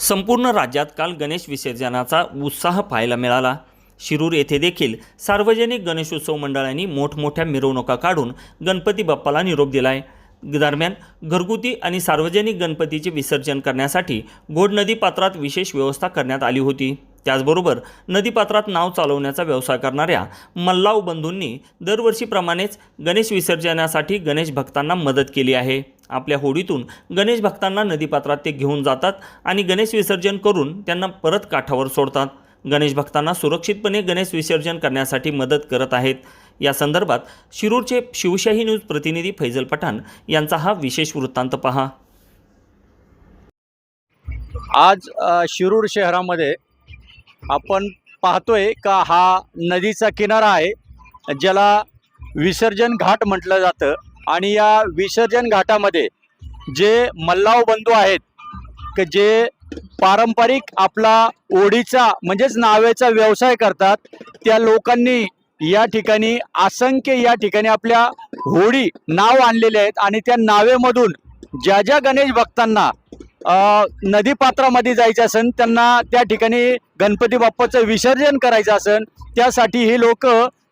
संपूर्ण राज्यात काल गणेश विसर्जनाचा उत्साह पाहायला मिळाला. शिरूर येथे देखील सार्वजनिक गणेशोत्सव मंडळांनी मोठमोठ्या मिरवणुका काढून गणपती बाप्पाला निरोप दिलाय. दरम्यान घरगुती आणि सार्वजनिक गणपतीचे विसर्जन करण्यासाठी गोड नदी पात्रात विशेष व्यवस्था करण्यात आली होती. त्याचबरोबर नदीपात्रात नाव चालवण्याचा व्यवसाय करणाऱ्या मल्लाव बंधूंनी दरवर्षीप्रमाणेच गणेश विसर्जनासाठी गणेश भक्तांना मदत केली आहे. आपल्या होडीतून गणेश भक्तांना नदीपात्रात ते घेऊन जातात आणि गणेश विसर्जन करून त्यांना परत काठावर सोडतात. गणेश भक्तांना सुरक्षितपणे गणेश विसर्जन करण्यासाठी मदत करत आहेत. या संदर्भात शिरूरचे शिवशाही न्यूज प्रतिनिधी फैजल पठाण यांचा हा विशेष वृत्तांत पहा. आज शिरूर शहरामध्ये आपण पाहतोय का हा नदीचा किनारा आहे ज्याला विसर्जन घाट म्हटलं जातं. आणि या विसर्जन घाटामध्ये जे मल्लाव बंधू आहेत की जे पारंपरिक आपला ओढीचा म्हणजेच नावेचा व्यवसाय करतात त्या लोकांनी या ठिकाणी असंख्य या ठिकाणी आपल्या होडी नाव आणलेले आहेत. आणि त्या नावेमधून ज्या ज्या गणेश भक्तांना नदीपात्रामध्ये जायचं असेल त्यांना त्या ठिकाणी गणपती बाप्पाचं विसर्जन करायचं असेल त्यासाठी हे लोक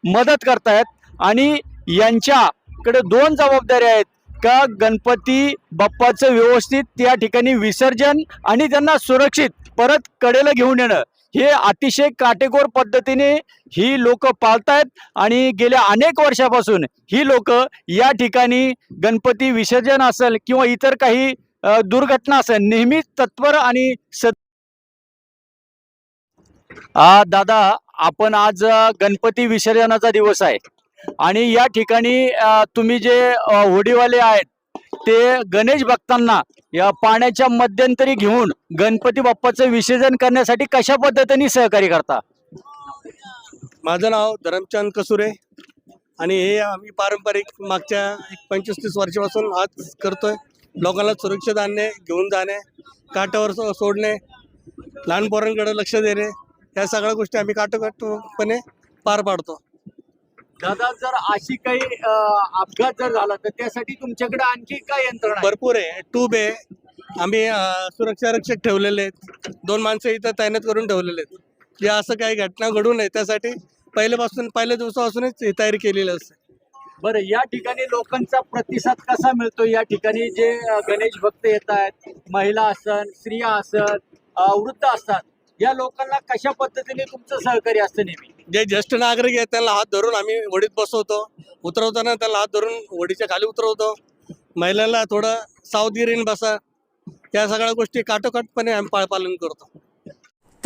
मदत करतायत. आणि यांच्याकडे दोन जबाबदाऱ्या आहेत का गणपती बाप्पाचं व्यवस्थित त्या ठिकाणी विसर्जन आणि त्यांना सुरक्षित परत कडेला घेऊन येणं. हे अतिशय काटेकोर पद्धतीने ही लोक पाळतायत आणि गेल्या अनेक वर्षापासून ही लोक या ठिकाणी गणपती विसर्जन असेल किंवा इतर काही दुर्घटना असेल नेहमीच तत्पर आणि सत दादा आपण आज गणपती विसर्जनाचा दिवस आहे. आणि या ठिकाणी तुम्ही जे होडीवाले आहेत ते गणेश भक्तांना या पाण्याच्या मध्यंतरी घेऊन गणपती बाप्पाचं विसर्जन करण्यासाठी कशा पद्धतीने सहकार्य करता? माझं नाव धरमचंद कसुरे आणि हे आम्ही पारंपरिक मागच्या एक पंचवीस तीस वर्षापासून आज करतोय. लोकांना सुरक्षित आणणे घेऊन जाणे काठावर सो- सोडणे लहान पोरांकडे लक्ष देणे या सगळ्या गोष्टी आम्ही काटोकाटपणे पार पाडतो. दादा जर अशी काही अ, अपघात जर झाला तर त्यासाठी तुमच्याकडे आणखी काय यंत्रणा आहे? भरपूर आहे. ट्यूब आहे. आम्ही अं, सुरक्षा रक्षक ठेवलेले आहेत. दोन माणसं इथं तैनात करून ठेवलेले आहेत. जे असं काही घटना घडू नये. त्यासाठी पहिल्यापासून पहिल्या दिवसापासूनच ही तयारी केलेली असते. बरं या ठिकाणी लोकांचा प्रतिसाद कसा मिळतो? या ठिकाणी जे गणेश भक्त येत आहेत महिला असन स्त्रिया असन वृद्ध असतात या लोकांना कशा पद्धतीने तुमचं सहकार्य असतं नेहमी? जे ज्येष्ठ नागरिक आहेत त्यांना हात धरून आम्ही होडीत बसवतो. उतरवताना त्याला हात धरून होडीच्या खाली उतरवतो. महिलांना थोडं सावधगिरीने बसा. या सगळ्या गोष्टी काटोकाटपणे आम्ही पाळपालन करतो.